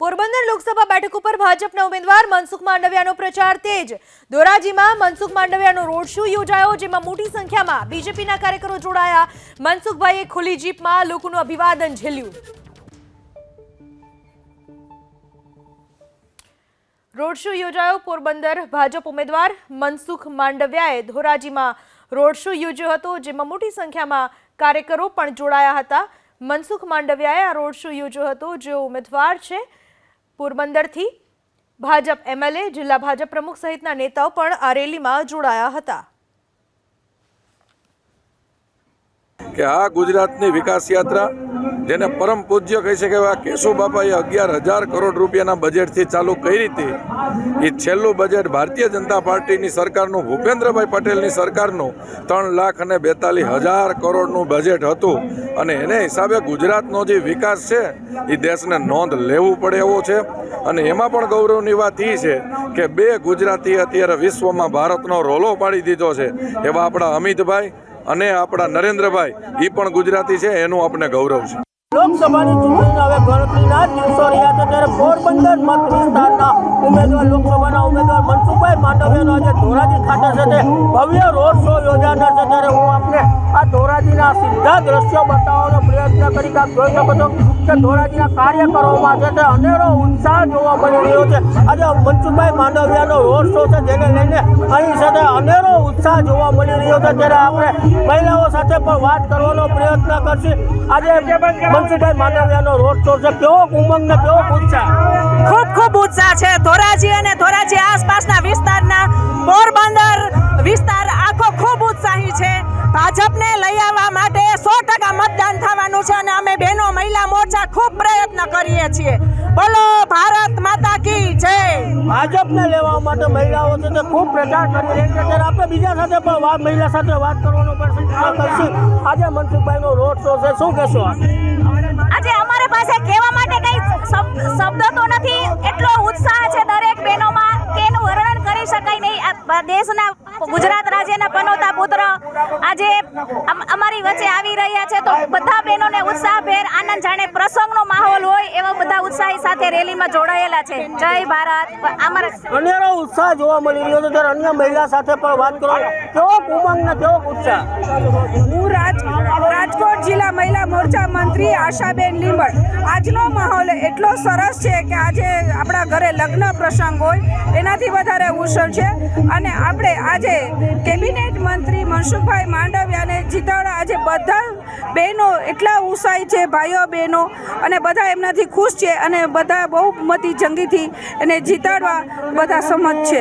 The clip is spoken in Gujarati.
પોરબંદર લોકસભા બેઠક ઉપર ભાજપના ઉમેદવાર મનસુખ માંડવિયાનો પ્રચાર તેજ. ધોરાજીમાં મનસુખ માંડવિયાનો રોડ શો યોજાયો, જેમાં મોટી સંખ્યામાં બીજેપીના કાર્યકરો જોડાયા. મનસુખભાઈએ ખુલ્લી જીપમાં લોકોનું અભિવાદન ઝીલ્યું. રોડ શો યોજાયો, પોરબંદર ભાજપ ઉમેદવાર મનસુખ માંડવિયાએ ધોરાજીમાં રોડ શો યોજ્યો હતો, જેમાં મોટી સંખ્યામાં કાર્યકરો પણ જોડાયા હતા. મનસુખ માંડવિયાએ આ રોડ શો યોજ્યો હતો, જેઓ ઉમેદવાર છે. પોરબંદરથી ભાજપ એમએલએ, જિલ્લા ભાજપ પ્રમુખ સહિતના નેતાઓ પણ આ રેલીમાં જોડાયા હતા. કે આ ગુજરાતની વિકાસ યાત્રા જેને પરમ પૂજ્ય કહી શકે એવા કેશુ બાપાએ અગિયાર હજાર કરોડ રૂપિયાના બજેટથી ચાલુ કરી હતી એ છેલ્લું બજેટ ભારતીય જનતા પાર્ટીની સરકારનું, ભૂપેન્દ્રભાઈ પટેલની સરકારનું ત્રણ લાખ અને બેતાલીસ હજાર કરોડનું બજેટ હતું. અને એને હિસાબે ગુજરાતનો જે વિકાસ છે એ દેશને નોંધ લેવું પડે એવો છે. અને એમાં પણ ગૌરવની વાત એ છે કે બે ગુજરાતી અત્યારે વિશ્વમાં ભારતનો રોલો પાડી દીધો છે. એવા આપણા અમિતભાઈ અને આપણા નરેન્દ્રભાઈ એ પણ ગુજરાતી છે, એનું આપણે ગૌરવ છે. લોકસભાની ચૂંટણીના હવે ગણતરીના દિવસો રહ્યા છે ત્યારે પોરબંદર મત વિસ્તારના ઉમેદવાર, લોકસભાના ઉમેદવાર મનસુખભાઈ માંડવિયાનો આજે ધોરાજી ખાતે છે ભવ્ય રોડ શો યોજાનાર છે ત્યારે હું આપને આ ધોરાજીના સીધા દ્રશ્યો બતાવવાનો પ્રયત્ન કરી આપ કે ધોરાજીના કાર્યકરોમાં છે તે અનેરો ઉત્સાહ જોવા મળી રહ્યો છે. આજે મનસુખભાઈ માંડવિયાનો રોડ શો છે જેને લઈને અહીં સાથે અનેરો ઉત્સાહ જોવા મળી રહ્યો છે. ત્યારે આપણે મહિલાઓ સાથે પણ વાત કરવાનો પ્રયત્ન કરશે. આજે મનસુખભાઈ માંડવિયાનો રોડ શો છે. કેવો ઉમંગ ને કેવો ઉત્સાહ. ઉત્સાહ છે. ધોરાજી અને ધોરાજી આસપાસના વિસ્તારના પોરબંદર વિસ્તાર આખો ખૂબ ઉત્સાહી છે. ભાજપને લઈ આવવા માટે સો ટકા મતદાન થવાનું છે અને અમે બહેનો મહિલા મોરચા ખૂબ પ્રયત્ન કરીએ છીએ. બોલો ભારત માતા કી જય. ભાજપને લેવા માટે મહિલાઓ છે તે ખૂબ પ્રચાર કરી રહી છે. ત્યારે આપણે બીજા સાથે પણ વાત મહિલા સાથે વાત કરવાનો પણ પ્રયત્ન કરશું. આજે મનસુખભાઈનો રોડ શો છે. શું કહેશો આજે અમારી પાસે કહેવા માટે કઈ શબ્દ શબ્દ તો શકાય નહીં આ બ- દેશના ગુજરાત રાજ્યના પનોતા પુત્ર આજે અમારી વચ્ચે આવી રહ્યા છે. તો બધા બહેનોને ઉત્સાહભેર આનંદ જાણે પ્રસંગનો માહોલ હોય એવા બધા ઉત્સાહી સાથે રેલીમાં જોડાયેલા છે. જય ભારત. અમારા અનેરો ઉત્સાહ જોવા મળી રહ્યો છે. ત્યારે અન્ય મહિલા સાથે પણ વાત કરો કેવો ઉમંગ ને કેવો ઉત્સાહ? હું રાજ રાજકોટ જિલ્લા મહિલા મોરચા મંત્રી આશાબેન લીંબડ. આજનો માહોલ એટલો સરસ છે કે આજે આપણા ઘરે લગ્ન પ્રસંગ હોય. એનાથી વધારે ઉત્સવ છે. અને આપણે આજે કેબિનેટ મંત્રી મનસુખભાઈ માંડવિયાને જીતાડવા આજે બધા બહેનો એટલા ઉત્સાહી છે, ભાઈઓ, બહેનો અને બધા એમનાથી ખુશ છે અને બધા બહુ મતી જંગીથી એને જીતાડવા બધા સંમત છે.